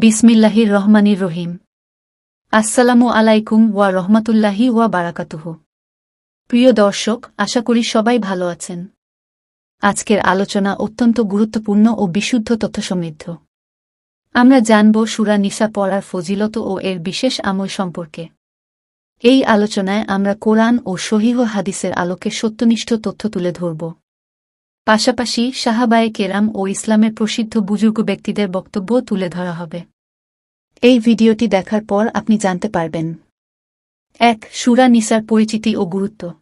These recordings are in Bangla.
বিসমিল্লাহির রহমানির রহিম। আসসালামু আলাইকুম ওয়া রহমাতুল্লাহি ওয়া বারাকাতুহ। প্রিয় দর্শক, আশা করি সবাই ভালো আছেন। আজকের আলোচনা অত্যন্ত গুরুত্বপূর্ণ ও বিশুদ্ধ তথ্য সমৃদ্ধ আমরা জানব সুরা নিসা পড়ার ফজিলত ও এর বিশেষ আমল সম্পর্কে। এই আলোচনায় আমরা কোরআন ও সহিহ হাদিসের আলোকে সত্যনিষ্ঠ তথ্য তুলে ধরব। পাশাপাশি সাহাবায়ে কেরাম ও ইসলামের প্রসিদ্ধ বুজুর্গ ব্যক্তিদের বক্তব্য তুলে ধরা হবে। এই ভিডিওটি দেখার পর আপনি জানতে পারবেন। এক, সুরা নিসার পরিচিতি ও গুরুত্ব।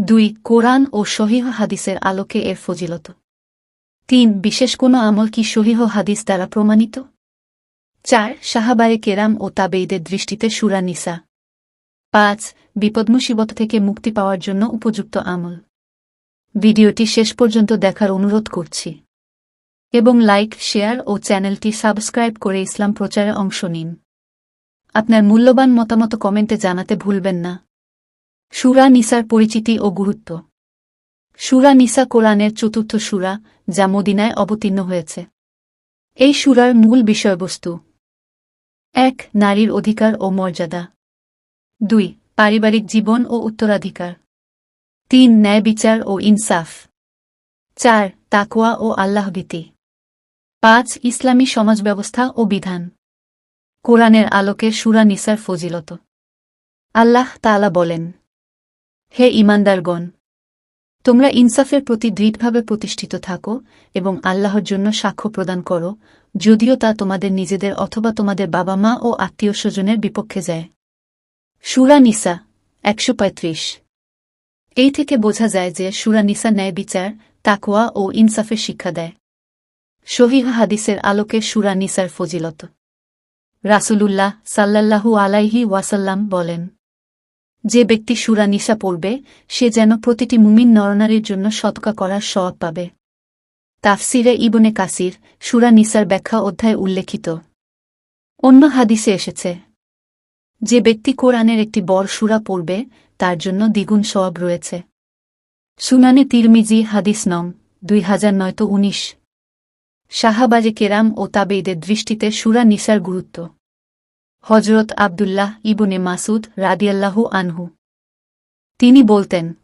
দুই, কোরআন ও সহিহ হাদিসের আলোকে এর ফজিলত। তিন, বিশেষ কোনো আমল কি সহিহ হাদিস দ্বারা প্রমাণিত? চার সাহাবায়ে কেরাম ও তাবেইদের দৃষ্টিতে সুরা নিসা। পাঁচ, বিপদমুসিবত থেকে মুক্তি পাওয়ার জন্য উপযুক্ত আমল। ভিডিওটি শেষ পর্যন্ত দেখার অনুরোধ করছি। এবং লাইক, শেয়ার ও চ্যানেলটি সাবস্ক্রাইব করে ইসলাম প্রচারে অংশ নিন। আপনার মূল্যবান মতামত কমেন্টে জানাতে ভুলবেন না। সুরা নিসার পরিচিতি ও গুরুত্ব। সুরা নিসা কোরআনের চতুর্থ সুরা, যা মদিনায় অবতীর্ণ হয়েছে। এই সুরার মূল বিষয়বস্তু। এক, নারীর অধিকার ও মর্যাদা। দুই, পারিবারিক জীবন ও উত্তরাধিকার। তিন ন্যায় বিচার ও ইনসাফ। চার তাকোয়া ও আল্লাহভীতি পাঁচ, ইসলামী সমাজব্যবস্থা ও বিধান। কোরআনের আলোকে সুরা নিসার ফজিলত। আল্লাহ তালা বলেন, হে ইমানদারগণ তোমরা ইনসাফের প্রতি দৃঢ়ভাবে প্রতিষ্ঠিত থাকো এবং আল্লাহর জন্য সাক্ষ্য প্রদান করো, যদিও তা তোমাদের নিজেদের অথবা তোমাদের বাবা মা ও আত্মীয় স্বজনের বিপক্ষে যায়। সুরা নিসা, একশো পঁয়ত্রিশ। এই থেকে বোঝা যায় যে সুরানিসা ন্যায় বিচার তাকোয়া ও ইনসাফের শিক্ষা দেয়। শহীহ হাদিসের আলোকে সুরা নিসার ফজিলত। রাসুলুল্লাহ সাল্লাল্লাহু আলাইহি ওয়াসাল্লাম বলেন, যে ব্যক্তি সুরানিসা পড়বে, সে যেন প্রতিটি মুমিন নরনারীর জন্য সৎকা করার সওয়াব পাবে। তাফসিরে ইবনে কাসির সুরানিসার ব্যাখ্যা অধ্যায় উল্লেখিত। অন্য হাদিসে এসেছে যে ব্যক্তি কোরআনের একটি বড় সুরা পড়বে, তার জন্য দ্বিগুণ সওয়াব রয়েছে। সুনানে তিরমিজি, হাদিস নং দুই হাজার নয়তো উনিশ। শাহাবাজে কেরাম ও তাবেইদের দৃষ্টিতে সুরা নিসার গুরুত্ব। হজরত আবদুল্লাহ ইবনে মাসুদ রাদিয়াল্লাহু আনহু। তিনি বলতেন,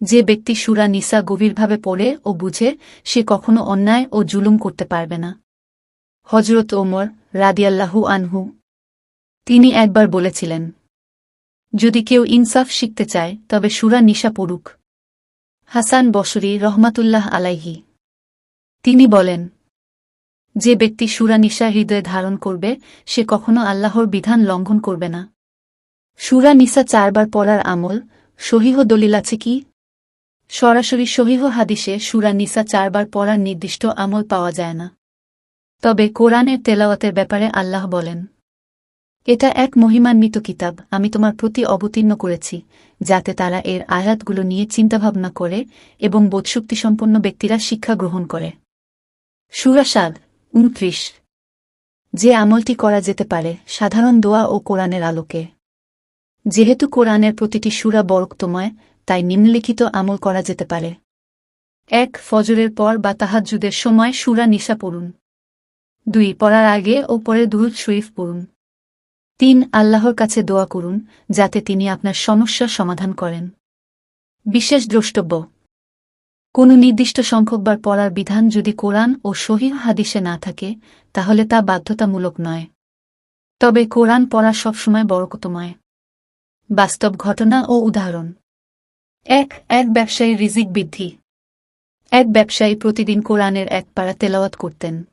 যে ব্যক্তি সুরা নিসা গভীরভাবে পড়ে ও বুঝে, সে কখনো অন্যায় ও জুলুম করতে পারবে না। হজরত ওমর রাদিয়াল্লাহু আনহু তিনি একবার বলেছিলেন, যদি কেউ ইনসাফ শিখতে চায়, তবে সুরা নিশা পড়ুক। হাসান বসরি রহমাতুল্লাহ আলাইহি। তিনি বলেন, যে ব্যক্তি সুরা নিশা হৃদয়ে ধারণ করবে, সে কখনো আল্লাহর বিধান লঙ্ঘন করবে না। সুরা নিসা চারবার পড়ার আমল, সহিহ দলিল আছে কি? সরাসরি সহিহ হাদিসে সুরা নিসা চারবার পড়ার নির্দিষ্ট আমল পাওয়া যায় না। তবে কোরআনের তেলাওয়াতের ব্যাপারে আল্লাহ বলেন এটা এক মহিমান্বিত কিতাব, আমি তোমার প্রতি অবতীর্ণ করেছি, যাতে তারা এর আয়াতগুলো নিয়ে চিন্তাভাবনা করে এবং বোধশক্তিসম্পন্ন ব্যক্তিরা শিক্ষা গ্রহণ করে। সুরাসাদ উনত্রিশ যে আমলটি করা যেতে পারে, সাধারণ দোয়া ও কোরআনের আলোকে। যেহেতু কোরআনের প্রতিটি সুরা বরক্তময়, তাই নিম্নলিখিত আমল করা যেতে পারে। এক, ফজরের পর বা তাহাজুদের সময় সুরা নিশা পড়ুন। দুই, পড়ার আগে ও পরে দুরুদ শরীফ পড়ুন। তিন, আল্লাহর কাছে দোয়া করুন, যাতে তিনি আপনার সমস্যার সমাধান করেন। বিশেষ দ্রষ্টব্য। কোনো নির্দিষ্ট সংখ্যকবার পড়ার বিধান যদি কোরআন ও শহীদ হাদিসে না থাকে, তাহলে তা বাধ্যতামূলক নয়। তবে কোরআন পড়া সবসময় বরকতময়। বাস্তব ঘটনা ও উদাহরণ। এক এক ব্যবসায়ী রিজিক বৃদ্ধি। এক ব্যবসায়ী প্রতিদিন কোরআনের এক পাড়া তেলাওয়াত করতেন।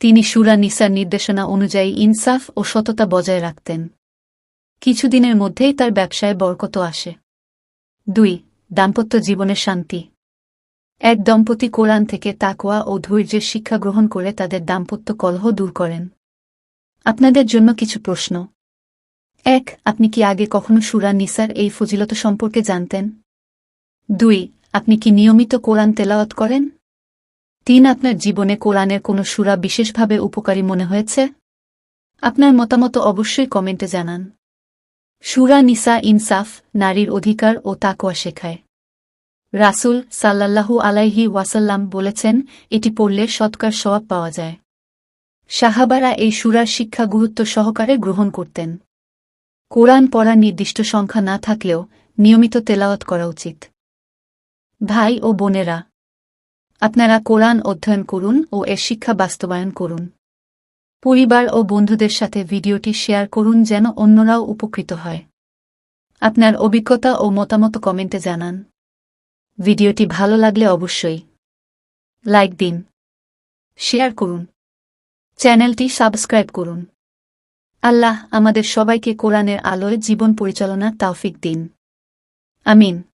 তিনি সুরা নিসার নির্দেশনা অনুযায়ী ইনসাফ ও সততা বজায় রাখতেন। কিছুদিনের মধ্যেই তার ব্যবসায় বরকত আসে। দুই, দাম্পত্য জীবনের শান্তি। এক দম্পতি কোরআন থেকে তাকোয়া ও ধৈর্যের শিক্ষা গ্রহণ করে তাদের দাম্পত্য কলহ দূর করেন। আপনাদের জন্য কিছু প্রশ্ন। এক, আপনি কি আগে কখনো সুরা নিসার এই ফজিলত সম্পর্কে জানতেন? দুই, আপনি কি নিয়মিত কোরআন তেলাওয়াত করেন? তিন, আপনার জীবনে কোরআনের কোনো সুরা বিশেষভাবে উপকারী মনে হয়েছে? আপনার মতামত অবশ্যই কমেন্টে জানান। সুরা নিসা ইনসাফ, নারীর অধিকার ও তাকোয়া শেখায়। রাসুল সাল্লাল্লাহু আলাইহি ওয়াসাল্লাম বলেছেন, এটি পড়লে সৎকার সওয়াব পাওয়া যায়। সাহাবারা এই সুরার শিক্ষা গুরুত্ব সহকারে গ্রহণ করতেন। কোরআন পড়ার নির্দিষ্ট সংখ্যা না থাকলেও নিয়মিত তেলাওয়াত করা উচিত। ভাই ও বোনেরা আপনারা কোরআন অধ্যয়ন করুন ও এর শিক্ষা বাস্তবায়ন করুন। পরিবার ও বন্ধুদের সাথে ভিডিওটি শেয়ার করুন যেন অন্যরাও উপকৃত হয়। আপনার অভিজ্ঞতা ও মতামত কমেন্টে জানান। ভিডিওটি ভালো লাগলে অবশ্যই লাইক দিন, শেয়ার করুন, চ্যানেলটি সাবস্ক্রাইব করুন। আল্লাহ আমাদের সবাইকে কোরআনের আলোয় জীবন পরিচালনার তাওফিক দিন। আমিন।